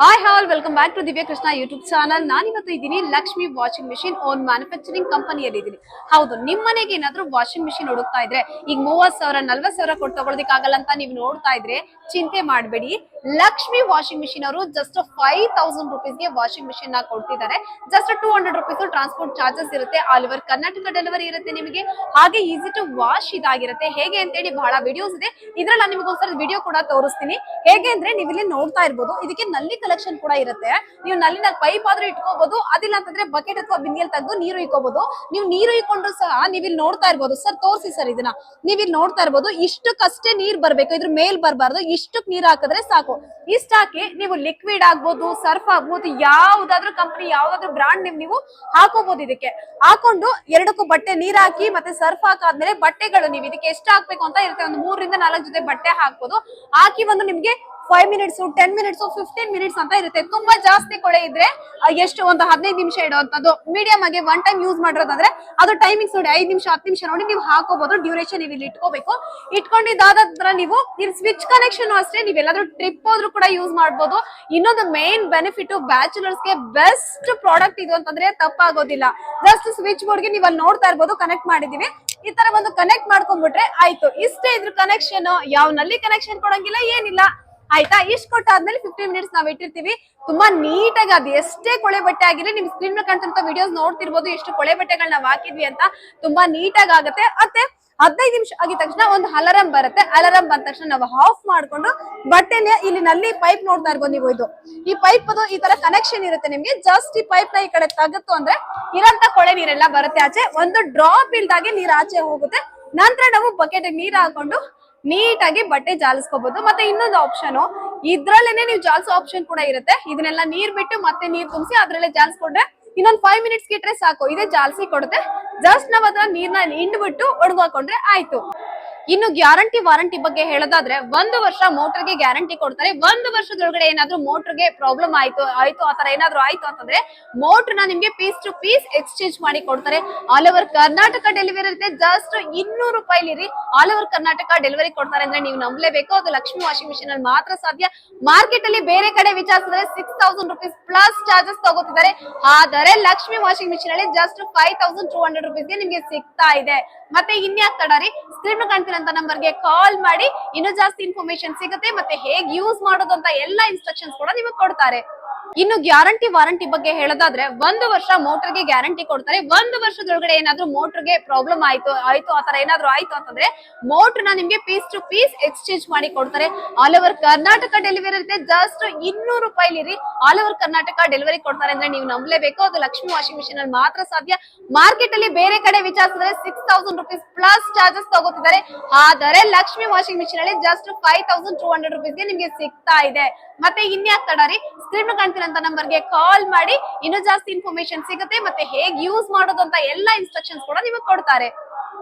Hi all welcome back to Divya Krishna YouTube channel ನಾನಿವತ್ತು ಇದ್ದೀನಿ Lakshmi washing machine own manufacturing ಕಂಪನಿಯಲ್ಲಿ ಇದ್ದೀನಿ. ಹೌದು ನಿಮ್ಮ ಮನೆಗೆ ಏನಾದ್ರೂ ವಾಷಿಂಗ್ ಮಿಷಿನ್ ಹುಡುಕ್ತಾ ಇದ್ರೆ, ಈಗ ಮೂವತ್ತು ಸಾವಿರ ನಲ್ವತ್ ಸಾವಿರ ಕೊಟ್ಟು ತಗೊಳ್ಳೋದಕ್ಕಾಗಲ್ಲ ಅಂತ ನೀವು ನೋಡ್ತಾ ಇದ್ರೆ ಚಿಂತೆ ಮಾಡಬೇಡಿ. ಲಕ್ಷ್ಮಿ ವಾಷಿಂಗ್ ಮಿಷಿನ್ ಅವರು ಜಸ್ಟ್ ಫೈವ್ ತೌಸಂಡ್ ರುಪೀಸ್ಗೆ ವಾಷಿಂಗ್ ಮಿಷಿನ್ನ ಕೊಡ್ತಿದ್ದಾರೆ. Just two hundred rupees transport charges ಇರುತ್ತೆ. ಆಲ್ ಓವರ್ ಕರ್ನಾಟಕ ಡೆಲಿವರಿ ಇರುತ್ತೆ ನಿಮಗೆ. ಹಾಗೆ ಈಸಿ ಟು ವಾಶ್ ಇದಾಗಿರುತ್ತೆ. ಹೇಗೆ ಅಂತೇಳಿ ಬಹಳ ವಿಡಿಯೋಸ್ ಇದೆ. ಇದ್ರಲ್ಲಿ ನಿಮಗೋಸ್ಕರ ವಿಡಿಯೋ ಕೂಡ ತೋರಿಸ್ತೀನಿ. ಹೇಗೆ ಅಂದ್ರೆ ನೀವು ಇಲ್ಲಿ ನೋಡ್ತಾ ಇರ್ಬೋದು. ಇದಕ್ಕೆ ನಲ್ಲಿ ಕಲೆಕ್ಷನ್ ಕೂಡ ಇರುತ್ತೆ. ನೀವು ನಲ್ಲಿನ ಪೈಪ್ ಆದ್ರೂ ಇಟ್ಕೋಬಹುದು ಅದಿಲ್ಲ ಅಂತಂದ್ರೆ ಬಕೆಟ್ ಅಥವಾ ಬಿಂದಿಯಲ್ಲಿ ತೆಗೆದು ನೀರು ಇಕ್ಕೋಬಹುದು ನೀವು ನೀರು ಇಕ್ಕೊಂಡ್ರು ಸಹ ನೀವು ಇಲ್ಲಿ ನೋಡ್ತಾ ಇರ್ಬೋದು. ಸರ್, ತೋರಿಸಿ ಸರ್ ಇದನ್ನ. ನೀವ್ ಇಲ್ಲಿ ನೋಡ್ತಾ ಇರ್ಬೋದು, ಇಷ್ಟಕ್ಕಷ್ಟೇ ನೀರ್ ಬರ್ಬೇಕು, ಇದ್ರ ಮೇಲ್ ಬರಬಾರ್ದು, ಇಷ್ಟಕ್ ನೀರ್ ಹಾಕಿದ್ರೆ ಸಾಕು. ಇಷ್ಟ ಹಾಕಿ ನೀವು ಲಿಕ್ವಿಡ್ ಆಗ್ಬೋದು ಸರ್ಫ್ ಆಗ್ಬಹುದು ಯಾವ್ದಾದ್ರು ಕಂಪನಿ ಯಾವ್ದಾದ್ರು ಬ್ರಾಂಡ್ ನಿಮ್ ನೀವು ಹಾಕೋಬಹುದು ಇದಕ್ಕೆ. ಹಾಕೊಂಡು ಎರಡಕ್ಕೂ ಬಟ್ಟೆ ನೀರ್ ಹಾಕಿ ಮತ್ತೆ ಸರ್ಫ್ ಹಾಕಾದ್ಮೇಲೆ ಬಟ್ಟೆಗಳು ನೀವು ಇದಕ್ಕೆ ಎಷ್ಟು ಹಾಕ್ಬೇಕು ಅಂತ ಇರುತ್ತೆ. ಒಂದು ಮೂರರಿಂದ ನಾಲ್ಕು ಜೊತೆ ಬಟ್ಟೆ ಹಾಕ್ಬೋದು. ಹಾಕಿ ಒಂದು ನಿಮ್ಗೆ five minutes ten minutes fifteen minutes ಅಂತ ಇರುತ್ತೆ. ತುಂಬಾ ಜಾಸ್ತಿ ಕೊಳೆ ಇದ್ರೆ ಎಷ್ಟು ಒಂದು ಹದಿನೈದು ನಿಮಿಷ ಇಡುವಂತದ್ದು ಮೀಡಿಯಂ ಆಗಿ ಒನ್ ಟೈಮ್ ಯೂಸ್ ಮಾಡೋದಾದ್ರೆ ಅದು ಟೈಮಿಂಗ್ಸ್ ನೋಡಿ ಐದು ನಿಮಿಷ, ಹತ್ತು ನಿಮಿಷ ನೋಡಿ ನೀವು ಹಾಕೋಬಹುದು ಡ್ಯೂರೇಷನ್ ನೀವು ಇಲ್ಲಿ ಇಟ್ಕೋಬೇಕು. ಇಟ್ಕೊಂಡಿದ್ದಾದ ನಂತರ ನೀವು ಇಲ್ಲಿ ಸ್ವಿಚ್ ಕನೆಕ್ಷನ್ ಅಷ್ಟೇ, ನೀವು ಎಲ್ಲಾದ್ರೂ ಟ್ರಿಪ್ ಹೋದ್ರು ಕೂಡ ಯೂಸ್ ಮಾಡಬಹುದು ಇನ್ನೊಂದು ಮೇನ್ ಬೆನಿಫಿಟ್ ಬ್ಯಾಚುಲರ್ಸ್ಗೆ ಬೆಸ್ಟ್ ಪ್ರಾಡಕ್ಟ್ ಇದು ಅಂತಂದ್ರೆ ತಪ್ಪಾಗೋದಿಲ್ಲ. ಜಸ್ಟ್ ಸ್ವಿಚ್ ಬೋರ್ಡ್ಗೆ ನೀವು ಅಲ್ಲಿ ನೋಡ್ತಾ ಇರ್ಬೋದು ಕನೆಕ್ಟ್ ಮಾಡಿದೀವಿ ಈ ತರ ಒಂದು ಕನೆಕ್ಟ್ ಮಾಡ್ಕೊಂಡ್ಬಿಟ್ರೆ ಆಯ್ತು. ಇಷ್ಟೇ ಇದ್ರ ಕನೆಕ್ಷನ್ ಯಾವ ನಲ್ಲಿ ಕನೆಕ್ಷನ್ ಕೊಡಂಗಿಲ್ಲ, ಏನಿಲ್ಲ. ಆಯ್ತಾ? ಇಷ್ಟು ಕೊಟ್ಟಾದ್ಮೇಲೆ ಫಿಫ್ಟೀನ್ ಮಿನಿಟ್ಸ್ ನಾವ್ ಇಟ್ಟಿರ್ತೀವಿ. ತುಂಬಾ ನೀಟಾಗಿ ಅದು ಎಷ್ಟೇ ಕೊಳೆ ಬಟ್ಟೆ ಆಗಿರಲಿ, ನಿಮ್ ಸ್ಕ್ರೀನ್ ಮೇಲೆ ಕಾಣ್ತಿರೋ ವಿಡಿಯೋಸ್ ನೋಡ್ತಿರ್ಬೋದು ಎಷ್ಟು ಕೊಳೆ ಬಟ್ಟೆಗಳನ್ನ ನಾವ್ ಹಾಕಿದ್ವಿ ಅಂತ ತುಂಬಾ ನೀಟಾಗಿ ಆಗುತ್ತೆ. ಮತ್ತೆ ಹದಿನೈದು ನಿಮಿಷ ಆಗಿದ ತಕ್ಷಣ ಒಂದು ಅಲಾರಂ ಬರುತ್ತೆ. ಅಲಾರಂ ಬಂದ ತಕ್ಷಣ ನಾವು ಆಫ್ ಮಾಡ್ಕೊಂಡು ಬಟ್ಟೆನ ಇಲ್ಲಿ ನಲ್ಲಿ ಪೈಪ್ ನೋಡ್ತಾ ಇರ್ಬೋದು ನೀವು ಇದು. ಈ ಪೈಪ್ ಅದು ಈ ತರ ಕನೆಕ್ಷನ್ ಇರುತ್ತೆ ನಿಮ್ಗೆ. ಜಸ್ಟ್ ಈ ಪೈಪ್ನ ಈ ಕಡೆ ತಗತ್ತು ಅಂದ್ರೆ ಇರಂತ ಕೊಳೆ ನೀರೆಲ್ಲ ಬರುತ್ತೆ ಆಚೆ. ಒಂದು ಡ್ರಾಪ್ ಇಲ್ದಾಗೆ ನೀರ್ ಆಚೆ ಹೋಗುತ್ತೆ. ನಂತರ ನಾವು ಬಕೆಟ್ ನೀರ್ ಹಾಕೊಂಡು ನೀಟಾಗಿ ಬಟ್ಟೆ ಜಾಲಿಸ್ಕೋಬಹುದು ಮತ್ತೆ ಇನ್ನೊಂದು ಆಪ್ಷನ್ ಇದ್ರಲ್ಲೇನೆ ನೀವು ಜಾಲಿಸೋ ಆಪ್ಷನ್ ಕೂಡ ಇರುತ್ತೆ. ಇದನ್ನೆಲ್ಲ ನೀರ್ ಬಿಟ್ಟು ಮತ್ತೆ ನೀರ್ ತುಂಬಿಸಿ ಅದ್ರಲ್ಲೇ ಜಾಲಿಸ್ಕೊಂಡ್ರೆ ಇನ್ನೊಂದ್ ಫೈವ್ ಮಿನಿಟ್ಸ್ ಇಟ್ರೆ ಸಾಕು. ಇದೇ ಜಾಲಿಸಿ ಕೊಡುತ್ತೆ. ಜಸ್ಟ್ ನಾವ್ ಅದ್ರ ನೀರ್ನ ಹಿಂಡ್ಬಿಟ್ಟು ಒಣಗಾಕೊಂಡ್ರೆ ಆಯ್ತು. ಇನ್ನು ಗ್ಯಾರಂಟಿ ವಾರಂಟಿ ಬಗ್ಗೆ ಹೇಳೋದಾದ್ರೆ ಒಂದು ವರ್ಷ ಮೋಟರ್ಗೆ ಗ್ಯಾರಂಟಿ ಕೊಡ್ತಾರೆ. ಒಂದು ವರ್ಷದೊಳಗಡೆ ಏನಾದ್ರೂ ಮೋಟರ್ಗೆ ಪ್ರಾಬ್ಲಮ್ ಆಯ್ತು ಆಯ್ತು ಆತರ ಏನಾದ್ರೂ ಆಯ್ತು ಅಂತಂದ್ರೆ ಮೋಟರ್ನ ನಿಮ್ಗೆ ಪೀಸ್ ಟು ಪೀಸ್ ಎಕ್ಸ್ಚೇಂಜ್ ಮಾಡಿ ಕೊಡ್ತಾರೆ. ಆಲ್ ಓವರ್ ಕರ್ನಾಟಕ ಡೆಲಿವರಿ ಇರುತ್ತೆ. ಜಸ್ಟ್ ಇನ್ನೂರು ರೂಪಾಯಿಲಿ ಆಲ್ ಓವರ್ ಕರ್ನಾಟಕ ಡೆಲಿವರಿ ಕೊಡ್ತಾರೆ ಅಂದ್ರೆ ನೀವು ನಂಬಲೇಬೇಕು. ಅದು ಲಕ್ಷ್ಮಿ ವಾಷಿಂಗ್ ಮಿಷಿನ್ ಅಲ್ಲಿ ಮಾತ್ರ ಸಾಧ್ಯ. ಮಾರ್ಕೆಟ್ ಅಲ್ಲಿ ಬೇರೆ ಕಡೆ ವಿಚಾರಿಸಿದ್ರೆ six thousand rupees plus charges ತಗೋತಿದ್ದಾರೆ. ಆದರೆ ಲಕ್ಷ್ಮಿ ವಾಷಿಂಗ್ ಮಿಷಿನ್ ಅಲ್ಲಿ just five thousand two hundred ರುಪೀಸ್ಗೆ ನಿಮ್ಗೆ ಸಿಗ್ತಾ ಇದೆ. ಮತ್ತೆ ಇನ್ಯಾಕ್ ತಡ ರೀ? ಸ್ಕ್ರೀನ್ ನಂಬರ್ ನಂಬರ್ಗೆ ಕಾಲ್ ಮಾಡಿ. ಇನ್ನೂ ಜಾಸ್ತಿ ಇನ್ಫಾರ್ಮೇಶನ್ ಸಿಗುತ್ತೆ. ಮತ್ತೆ ಹೇಗ್ ಯೂಸ್ ಮಾಡೋದು ಅಂತ ಎಲ್ಲಾ ಇನ್ಸ್ಟ್ರಕ್ಷನ್ಸ್ ಕೂಡ ನಿಮಗೆ ಕೊಡ್ತಾರೆ. ಇನ್ನು ಗ್ಯಾರಂಟಿ ವಾರಂಟಿ ಬಗ್ಗೆ ಹೇಳೋದಾದ್ರೆ ಒಂದು ವರ್ಷ ಮೋಟರ್ಗೆ ಗ್ಯಾರಂಟಿ ಕೊಡ್ತಾರೆ. ಒಂದು ವರ್ಷದೊಳಗಡೆ ಏನಾದ್ರೂ ಮೋಟರ್ಗೆ ಪ್ರಾಬ್ಲಮ್ ಆಯ್ತು ಆಯ್ತು ಆತರ ಏನಾದ್ರೂ ಆಯ್ತು ಅಂತಂದ್ರೆ ಮೋಟರ್ನ ನಿಮ್ಗೆ ಪೀಸ್ ಟು ಪೀಸ್ ಎಕ್ಸ್ಚೇಂಜ್ ಮಾಡಿ ಕೊಡ್ತಾರೆ. ಆಲ್ ಓವರ್ ಕರ್ನಾಟಕ ಡೆಲಿವರಿ ಇರುತ್ತೆ. ಜಸ್ಟ್ ಇನ್ನೂರು ರೂಪಾಯಿಲಿ ಆಲ್ ಓವರ್ ಕರ್ನಾಟಕ ಡೆಲಿವರಿ ಕೊಡ್ತಾರೆ ಅಂದ್ರೆ ನೀವು ನಂಬಲೇಬೇಕು. ಅದು ಲಕ್ಷ್ಮಿ ವಾಷಿಂಗ್ ಮಿಷಿನ್ ಅಲ್ಲಿ ಮಾತ್ರ ಸಾಧ್ಯ. ಮಾರ್ಕೆಟ್ ಅಲ್ಲಿ ಬೇರೆ ಕಡೆ ವಿಚಾರಿಸಿದ್ರೆ six thousand rupees plus charges ತಗೋತಿದ್ದಾರೆ. ಆದರೆ ಲಕ್ಷ್ಮಿ ವಾಷಿಂಗ್ ಮಿಷಿನ್ ಅಲ್ಲಿ just five thousand two hundred ರುಪೀಸ್ಗೆ ನಿಮ್ಗೆ ಸಿಗ್ತಾ ಇದೆ. ಮತ್ತೆ ಇನ್ಯಾಕ್ ತಡ ರೀ? ಸ್ಕ್ರೀನ್ ಕಾಣ್ತಿರೋಂತ ನಂಬರ್ಗೆ ಕಾಲ್ ಮಾಡಿ. ಇನ್ನೂ ಜಾಸ್ತಿ ಇನ್ಫಾರ್ಮೇಶನ್ ಸಿಗುತ್ತೆ ಮತ್ತೆ ಹೇಗೆ ಯೂಸ್ ಮಾಡೋದು ಅಂತ ಎಲ್ಲ ಇನ್ಸ್ಟ್ರಕ್ಷನ್ಸ್ ಕೂಡ ನಿಮಗೆ ಕೊಡ್ತಾರೆ.